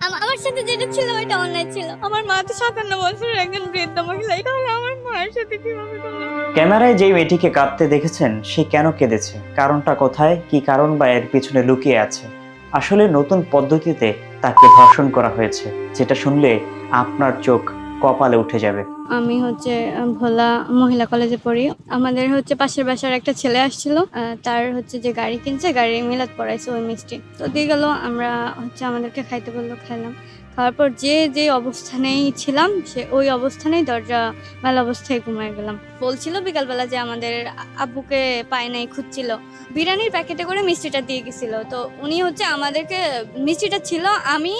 আম- আমার সাথে যেটা ছিল ওইটা অন্যায় ছিল। আমার মা তো সাতান্ন বছরের একজন বৃদ্ধ মহিলা তাহলে আমার মায়ের সাথে কীভাবে ক্যামেরায় যেই মেয়েটিকে কাঁদতে দেখেছেন সে কেন কেঁদেছে? কারণটা কোথায়? কি কারণ বা এর পিছনে লুকিয়ে আছে? আসলে নতুন পদ্ধতিতে তাকে ধর্ষণ করা হয়েছে যেটা শুনলে আপনার চোখ কপালে উঠে যাবে। আমি হচ্ছে ভোলা মহিলা কলেজে পড়ি। আমাদের হচ্ছে পাশের বাসার একটা ছেলে আসছিল তার হচ্ছে যে গাড়ি কিনছে, গাড়ি মিলাদ পড়াইছে ওই মিষ্টি। তো দিয়ে গেল, আমরা হচ্ছে আমাদেরকে খাইতে বলল, খাইলাম। খাওয়ার পর যে যে অবস্থানেই ছিলাম, সে ওই অবস্থানেই দরজা মেলা অবস্থায় ঘুমায় গেলাম। বলছিল বিকালবেলা যে আমাদের আব্বুকে পায় নাই, খুঁজছিল। বিরিয়ানির প্যাকেটে করে মিষ্টিটা দিয়ে গেছিল। তো উনি হচ্ছে আমাদেরকে, মিষ্টিটা ছিল, আমি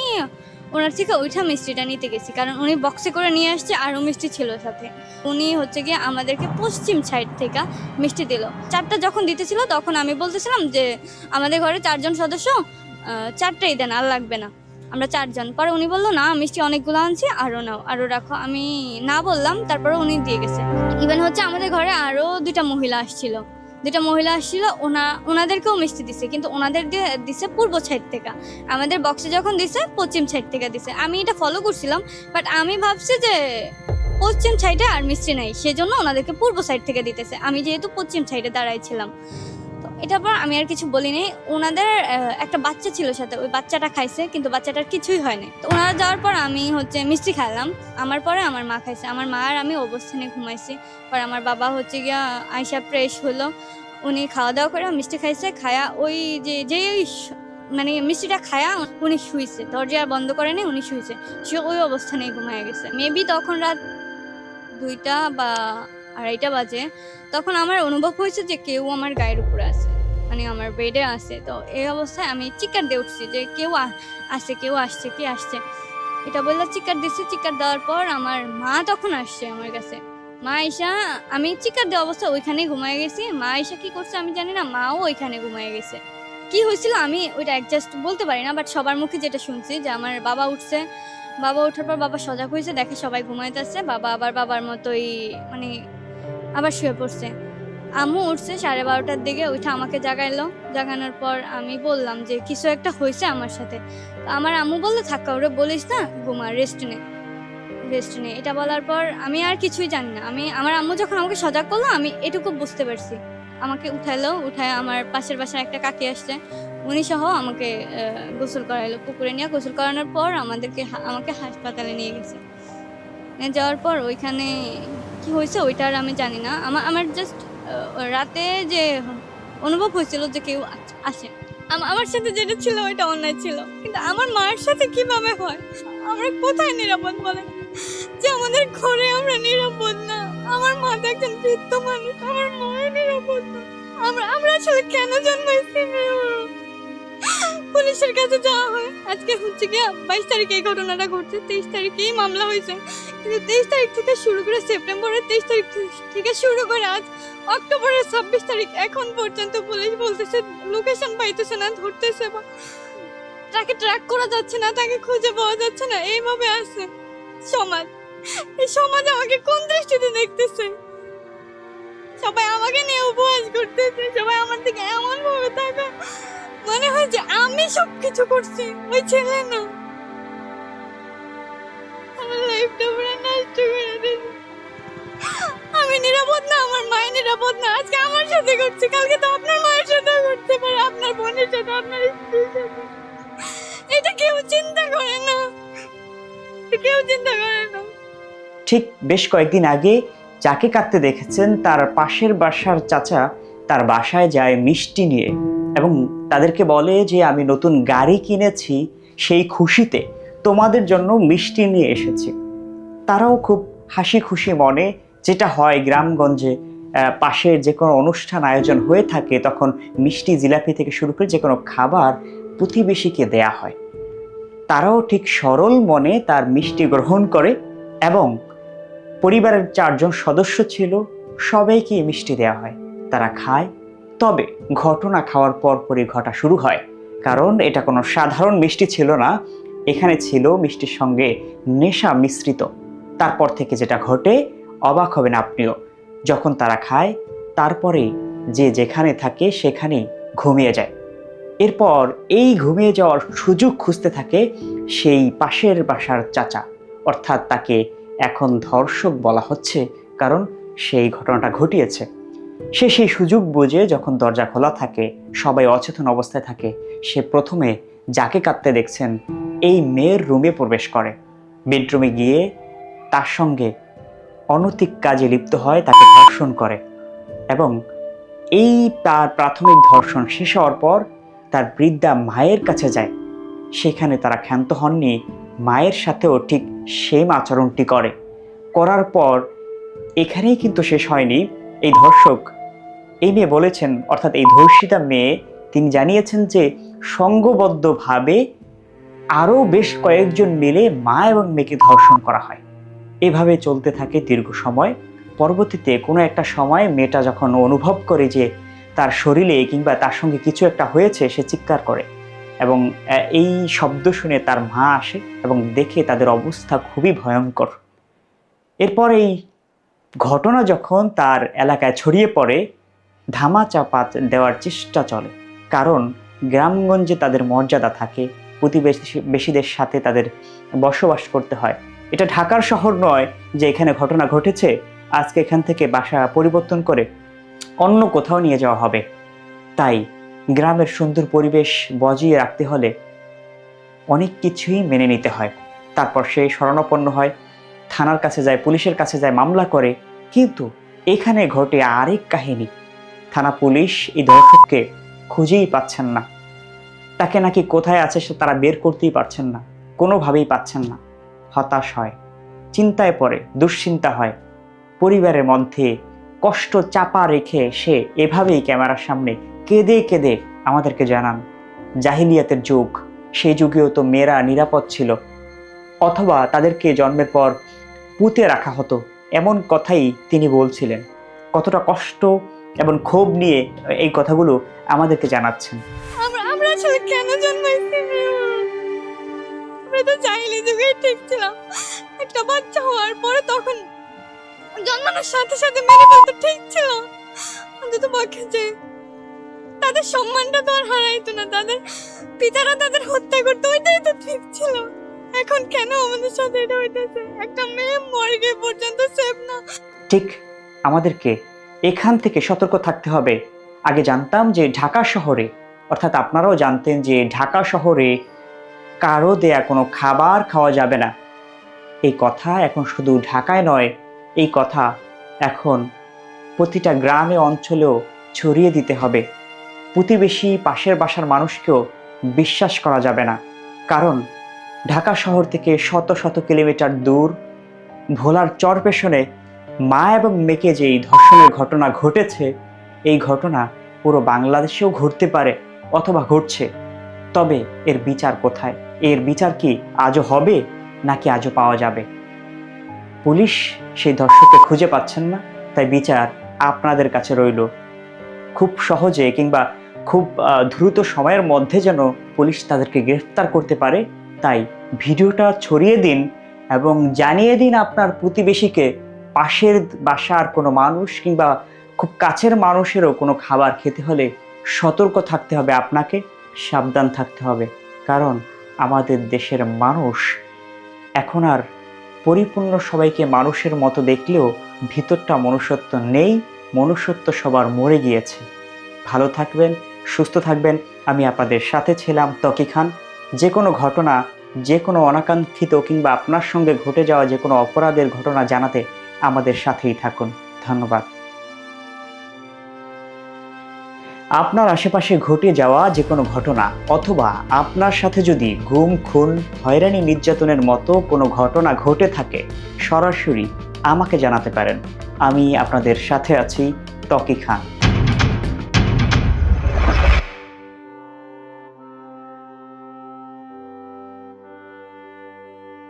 ওনার থেকে ওইটা মিষ্টিটা নিতে গেছি, কারণ উনি বক্সে করে নিয়ে আসছে আরও মিষ্টি ছিল সাথে। উনি হচ্ছে গিয়ে আমাদেরকে পশ্চিম সাইড থেকে মিষ্টি দিল। চারটা যখন দিতেছিল, তখন আমি বলতেছিলাম যে, আমাদের ঘরে চারজন সদস্য চারটাই দেন, আর লাগবে না। আমরা চারজন। পরে উনি বলল, না, মিষ্টি অনেকগুলো আনছি আরও নাও। আরও রাখো, আমি না বললাম, তারপরে উনি দিয়ে গেছে। ইভেন হচ্ছে আমাদের ঘরে আরও দুইটা মহিলা আসছিল। দুইটা মহিলা আসছিল, ওনা, ওনাদেরকেও মিষ্টি দিছে, কিন্তু ওনাদের দিছে পূর্ব সাইড থেকে। আমাদের বক্সে যখন দিছে, পশ্চিম সাইড থেকে দিছে। আমি এটা ফলো করছিলাম বাট আমি ভাবছি যে পশ্চিম সাইডে আর মিষ্টি নাই, সেজন্য ওনাদেরকে পূর্ব সাইড থেকে দিতেছে। আমি যেহেতু পশ্চিম সাইডে দাঁড়াইছিলাম তো এটার পর আমি আর কিছু বলিনি, ওনাদের একটা বাচ্চা ছিল সাথে, ওই বাচ্চাটা খাইছে, কিন্তু বাচ্চাটার কিছুই হয়নি। তো ওনারা যাওয়ার পর আমি হচ্ছে মিষ্টি খাইলাম, আমার পরে আমার মা খাইছে। আমার মা আর আমি অবস্থানে ঘুমাইছি। পরে আমার বাবা হচ্ছে গিয়া আইসা ফ্রেশ হলো উনি খাওয়া দাওয়া করে মিষ্টি খাইছে, খায়া ওই যে যে স- মানে মিষ্টিটা খায়া উনি শুইছে। দরজা বন্ধ করেনি উনি শুয়েছে সে ওই অবস্থানেই ঘুমায় গেছে। মেবি তখন রাত দুইটা বা আড়াইটা বাজে, তখন আমার অনুভব হয়েছে যে কেউ আমার গায়ের মানে আমার বেডে আছে। তো এই অবস্থায় আমি চিকার দিয়ে উঠছি যে কেউ আসছে কেউ আসছে, কে আসছে? এটা বললে চিৎকার দিচ্ছি চিৎকার দেওয়ার পর আমার মা তখন আসছে আমার কাছে। মা আইসা আমি চিৎকার দেওয়া অবস্থা ওইখানেই ঘুমায় গেছি। মা আইসা কি করছে আমি জানি না, মাও ওইখানে ঘুমায় গেছে। কি হয়েছিল আমি ওইটা অ্যাডজাস্ট বলতে পারি না বাট সবার মুখে যেটা শুনছি যে আমার বাবা উঠছে। বাবা ওঠার পর বাবা সজাগ হয়েছে, দেখে সবাই ঘুমাইতেছে। বাবা আবার বাবার মতোই মানে আবার শুয়ে পড়ছে। আম্মু উঠছে সাড়ে বারোটার দিকে ওইটা আমাকে জাগাইলো। জাগানোর পর আমি বললাম যে, কিছু একটা হয়েছে আমার সাথে। তো আমার আম্মু বলল থাক্কা ওরে বলিস না, ঘুমা রেস্ট নে। রেস্ট নে। এটা বলার পর আমি আর কিছুই জানি না। আমি, আমার আম্মু যখন আমাকে সজাগ করল, আমি এটুকু বুঝতে পারছি। আমাকে উঠাইলো উঠায় আমার পাশের বাসার একটা কাকি আসছে। উনি সহ আমাকে গোসল করাইলো, পুকুরে নিয়ে। গোসল করানোর পর আমাদেরকে আমাকে হাসপাতালে নিয়ে গেছে। নিয়ে যাওয়ার পর ওইখানে কি হয়েছে ওইটা আর আমি জানি না। আমার আমার জাস্ট রাতে যে অনুভব হয়েছিল যে কেউ আসে। আমার সাথে যেটা ছিল ওইটা অন্যায় ছিল। কিন্তু আমার মায়ের সাথে কীভাবে হয়? আমরা কোথায় নিরাপদ বলেন যে আমাদের ঘরে আমরা নিরাপদ না। আমার মা তো একজন বৃদ্ধ মানুষ, আমার মায়ের নিরাপদ না। আমরা আমরা আসলে কেন জন্মাইছি? পুলিশের কাছে যাওয়া হয়। আজকে হচ্ছে কি বাইশ তারিখে এই ঘটনাটা ঘটছে, তেইশ তারিখেই মামলা হয়েছে। কিন্তু তেইশ তারিখ থেকে শুরু করে সেপ্টেম্বরের তেইশ তারিখ থেকে শুরু করে আজ অক্টোবরের ছাব্বিশ তারিখ এখন পর্যন্ত পুলিশ বলতেছে, লোকেশন পাইতেছে না, ধরতেছে বা তাকে ট্র্যাক করা যাচ্ছে না, তাকে খুঁজে পাওয়া যাচ্ছে না, এইভাবে আছে সমাজ। এই সমাজ আমাকে কোন দৃষ্টিতে দেখতেছে? সবাই আমাকে নিয়ে উপহাস করতেছে, সবাই আমার দিকে এমন ভাবে থাকা মনে হয় যে আমি সব কিছু করছি, ওই ছেলে না। আমি নিরাপদ না, আমার মায়ের নিরাপদ না। আজকে আমার সাথে কালকে তো আপনার মায়ের সাথে পারে, আপনার বোনের সাথে, আপনার এটা কেউ চিন্তা করে না। কেউ চিন্তা করে না। ঠিক বেশ কয়েকদিন আগে যাকে কাঁদতে দেখেছেন, তার পাশের বাসার চাচা তার বাসায় যায় মিষ্টি নিয়ে এবং তাদেরকে বলে যে, আমি নতুন গাড়ি কিনেছি, সেই খুশিতে তোমাদের জন্য মিষ্টি নিয়ে এসেছি। তারাও খুব হাসি খুশি মনে যেটা হয় গ্রামগঞ্জে পাশের যে কোনো অনুষ্ঠান আয়োজন হয়ে থাকে, তখন মিষ্টি জিলাপি থেকে শুরু করে যে কোনো খাবার প্রতিবেশীকে দেয়া হয়। তারাও ঠিক সরল মনে তার মিষ্টি গ্রহণ করে এবং পরিবারের চারজন সদস্য ছিল, সবাইকে মিষ্টি দেওয়া হয়, তারা খায়। তবে ঘটনা খাওয়ার পরপরই ঘটা শুরু হয়, কারণ এটা কোনো সাধারণ মিষ্টি ছিল না। এখানে ছিল মিষ্টির সঙ্গে নেশা মিশ্রিত। তারপর থেকে যেটা ঘটে, অবাক হবেন আপনিও। যখন তারা খায়, তারপরে যে যেখানে থাকে সেখানে ঘুমিয়ে যায়। এরপর এই ঘুমিয়ে যাওয়ার সুযোগ খুঁজতে থাকে সেই পাশের বাসার চাচা। অর্থাৎ তাকে এখন ধর্ষক বলা হচ্ছে, কারণ সেই ঘটনাটা ঘটিয়েছে। সে সেই সুযোগ বুঝে যখন দরজা খোলা থাকে, সবাই অচেতন অবস্থায় থাকে, সে প্রথমে যাকে কাঁদতে দেখছেন, এই মেয়ের রুমে প্রবেশ করে। বেডরুমে গিয়ে তার সঙ্গে অনৈতিক কাজে লিপ্ত হয়, তাকে ধর্ষণ করে এবং এই তার প্রাথমিক ধর্ষণ শেষ হওয়ার পর তার বৃদ্ধা মায়ের কাছে যায়। সেখানে তারা ক্ষান্ত হননি। মায়ের সাথেও ঠিক সেম আচরণটি করে। করার পর এখানেই কিন্তু শেষ হয়নি। এই ধর্ষক, এই মেয়ে বলেছেন, অর্থাৎ এই ধর্ষিতা মেয়ে, তিনি জানিয়েছেন যে সঙ্গবদ্ধভাবে আরও বেশ কয়েকজন মিলে মা এবং মেয়েকে ধর্ষণ করা হয়। এভাবে চলতে থাকে দীর্ঘ সময়। পরবর্তীতে কোনো একটা সময় মেয়েটা যখন অনুভব করে যে তার শরীরে কিংবা তার সঙ্গে কিছু একটা হয়েছে, সে চিৎকার করে এবং এই শব্দ শুনে তার মা আসে এবং দেখে তাদের অবস্থা খুবই ভয়ঙ্কর। এরপর এই ঘটনা যখন তার এলাকায় ছড়িয়ে পড়ে ধামা চাপা দেওয়ার চেষ্টা চলে। কারণ গ্রামগঞ্জে তাদের মর্যাদা থাকে, প্রতিবেশী, বেশিদের সাথে তাদের বসবাস করতে হয়। এটা ঢাকার শহর নয় যে এখানে ঘটনা ঘটেছে। আজকে এখান থেকে বাসা পরিবর্তন করে অন্য কোথাও নিয়ে যাওয়া হবে। তাই গ্রামের সুন্দর পরিবেশ বজিয়ে রাখতে হলে অনেক কিছুই মেনে নিতে হয়। তারপর সে শরণাপন্ন হয়, থানার কাছে যায়, পুলিশের কাছে যায়, মামলা করে। কিন্তু এখানে ঘটে আরেক কাহিনী। থানা পুলিশ এই দর্শককে খুঁজেই পাচ্ছেন না। তাকে নাকি কোথায় আছে সে তারা বের করতেই পারছেন না, কোনোভাবেই পাচ্ছেন না। হতাশ হয়, চিন্তায় পড়ে, দুশ্চিন্তা হয়। পরিবারের মধ্যে কষ্ট চাপা রেখে সে এভাবেই ক্যামেরার সামনে কেঁদে কেঁদে আমাদেরকে জানান, জাহিলিয়াতের যুগ, সেই যুগেও তো মেয়েরা নিরাপদ ছিল। অথবা তাদেরকে জন্মের পর পুঁতে রাখা হতো, এমন কথাই তিনি বলছিলেন। কতটা কষ্ট এবং ক্ষোভ নিয়ে এই কথাগুলো আমাদেরকে জানাচ্ছেন। আমরা আসলে কেন জন্মাইছি চাইলে যুগে একটা বাচ্চা হওয়ার পরে তখন জন্মানোর সাথে সাথে মেরে অন্তত পক্ষে যে তাদের সম্মানটা তো আর হারাইতো না, তাদের পিতারা তাদের হত্যা করতো, ওইটাই তো ঠিক ছিল। এখন কেন আমাদের সাথে এটা হইতেছে? একটা মেয়ে মর্গে পর্যন্ত সেফ না। ঠিক আমাদেরকে এখান থেকে সতর্ক থাকতে হবে। আগে জানতাম যে ঢাকা শহরে, অর্থাৎ আপনারাও জানতেন যে ঢাকা শহরে কারও দেয়া কোনো খাবার খাওয়া যাবে না। এই কথা এখন শুধু ঢাকায় নয়, এই কথা এখন প্রতিটা গ্রামে অঞ্চলেও ছড়িয়ে দিতে হবে। প্রতিবেশী পাশের বাসার মানুষকেও বিশ্বাস করা যাবে না। কারণ ঢাকা শহর থেকে শত শত কিলোমিটার দূর, ভোলার চর পেছনে মা এবং মেয়েকে যে এই ধর্ষণের ঘটনা ঘটেছে, এই ঘটনা পুরো বাংলাদেশেও ঘটতে পারে অথবা ঘটছে। তবে এর বিচার কোথায়? এর বিচার কি আজও হবে নাকি আজও পাওয়া যাবে? পুলিশ সেই ধর্ষককে খুঁজে পাচ্ছেন না, তাই বিচার আপনাদের কাছে রইল। খুব সহজে কিংবা খুব দ্রুত সময়ের মধ্যে যেন পুলিশ তাদেরকে গ্রেফতার করতে পারে, তাই ভিডিওটা ছড়িয়ে দিন এবং জানিয়ে দিন আপনার প্রতিবেশীকে পাশের বাসার কোনো মানুষ কিংবা খুব কাছের মানুষেরও কোনো খাবার খেতে হলে সতর্ক থাকতে হবে, আপনাকে সাবধান থাকতে হবে। কারণ আমাদের দেশের মানুষ, এখন আর পরিপূর্ণ সবাইকে মানুষের মতো দেখলেও ভিতরটা মনুষ্যত্ব নেই, মনুষ্যত্ব সবার মরে গিয়েছে। ভালো থাকবেন, সুস্থ থাকবেন, আমি আপনাদের সাথে ছিলাম তকি খান। যে কোনো ঘটনা যে কোনো অনাকাঙ্ক্ষিত কিংবা আপনার সঙ্গে ঘটে যাওয়া যে কোনো অপরাধের ঘটনা জানাতে আমাদের সাথেই থাকুন। ধন্যবাদ। আপনার আশেপাশে ঘটে যাওয়া যে কোনো ঘটনা অথবা আপনার সাথে যদি গুম, খুন, হয়রানি নির্যাতনের মতো কোনো ঘটনা ঘটে থাকে, সরাসরি আমাকে জানাতে পারেন। আমি আপনাদের সাথে আছি টকি খান।